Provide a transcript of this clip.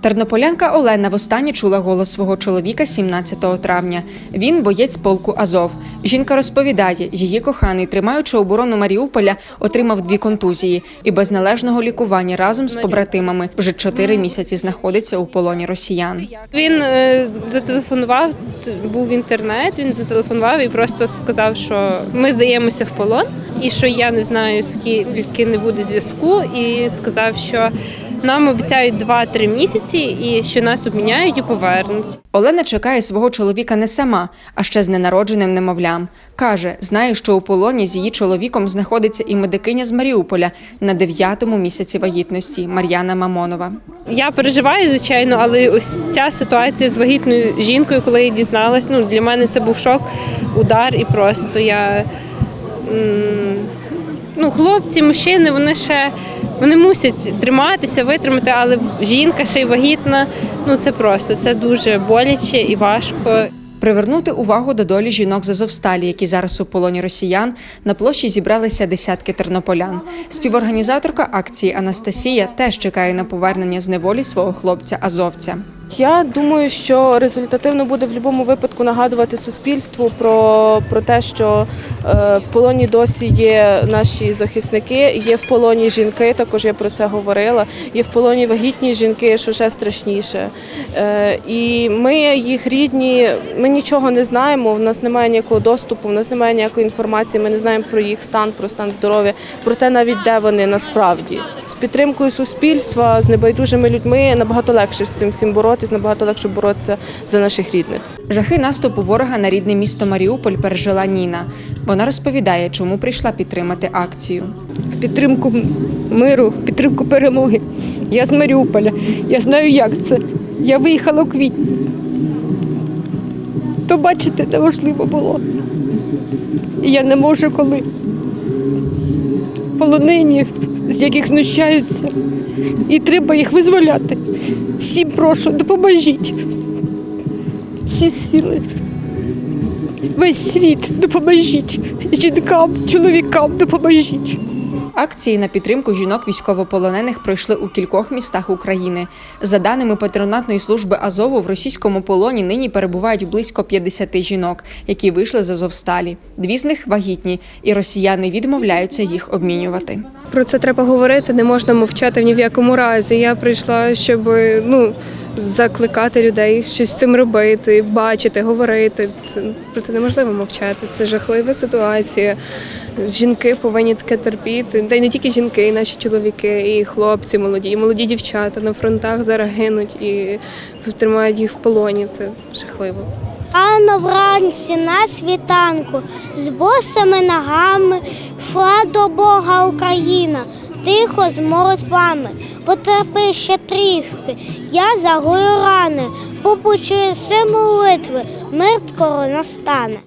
Тернополянка Олена востаннє чула голос свого чоловіка 17 травня. Він боєць полку Азов. Жінка розповідає, її коханий, тримаючи оборону Маріуполя, отримав дві контузії і без належного лікування разом з побратимами вже чотири місяці знаходиться у полоні росіян. Він е, зателефонував, був інтернет, він зателефонував і просто сказав, що ми здаємося в полон, і що я не знаю, скільки не буде зв'язку, і сказав, що нам обіцяють 2-3 місяці і що нас обміняють і повернуть. Олена чекає свого чоловіка не сама, а ще з ненародженим немовлям. Каже, знає, що у полоні з її чоловіком знаходиться і медикиня з Маріуполя на дев'ятому місяці вагітності Мар'яна Мамонова. Я переживаю, звичайно, але ось ця ситуація з вагітною жінкою, коли я дізналась, ну для мене це був шок, удар, і просто я ну, хлопці, мужчини, вони ще вони мусять триматися, витримати, але жінка ще й вагітна. Ну це просто це дуже боляче і важко. Привернути увагу до долі жінок з Азовсталі, які зараз у полоні росіян, на площі зібралися десятки тернополян. Співорганізаторка акції Анастасія теж чекає на повернення з неволі свого хлопця азовця. Я думаю, що результативно буде в будь-якому випадку нагадувати суспільству про, про те, що е, в полоні досі є наші захисники, є в полоні жінки, також я про це говорила. Є в полоні вагітні жінки, що ще страшніше. Е, і ми, їх рідні, ми нічого не знаємо. В нас немає ніякого доступу, в нас немає ніякої інформації. Ми не знаємо про їх стан, про стан здоров'я, про те, навіть де вони насправді. З підтримкою суспільства, з небайдужими людьми набагато легше з цим всім боротись, набагато легше боротися за наших рідних. Жахи наступу ворога на рідне місто Маріуполь пережила Ніна. Вона розповідає, чому прийшла підтримати акцію. в підтримку миру, в підтримку перемоги. Я з Маріуполя. Я знаю, як це. Я виїхала у квітні. То бачите, неможливо було. І я не можу, коли полонені, з яких знущаються, і треба їх визволяти. Всім прошу, допоможіть. Всі сили. Весь світ допоможіть. Жінкам, чоловікам допоможіть. Акції на підтримку жінок військовополонених пройшли у кількох містах України. За даними патронатної служби Азову, в російському полоні нині перебувають близько 50 жінок, які вийшли з Азовсталі. Дві з них вагітні, і росіяни відмовляються їх обмінювати. Про це треба говорити, не можна мовчати ні в якому разі. Я прийшла, щоб ну закликати людей щось з цим робити, бачити, говорити. Це про це неможливо мовчати. Це жахлива ситуація. Жінки повинні таке терпіти. Та й не тільки жінки, і наші чоловіки, і хлопці молоді, і молоді дівчата на фронтах зараз гинуть і тримають їх в полоні. Це жахливо. Рано вранці на світанку з босими ногами йшла до Бога Україна, тихо з молитвами. Потерпи ще трішки, я загою рани, попучує все молитви, мир скоро настане.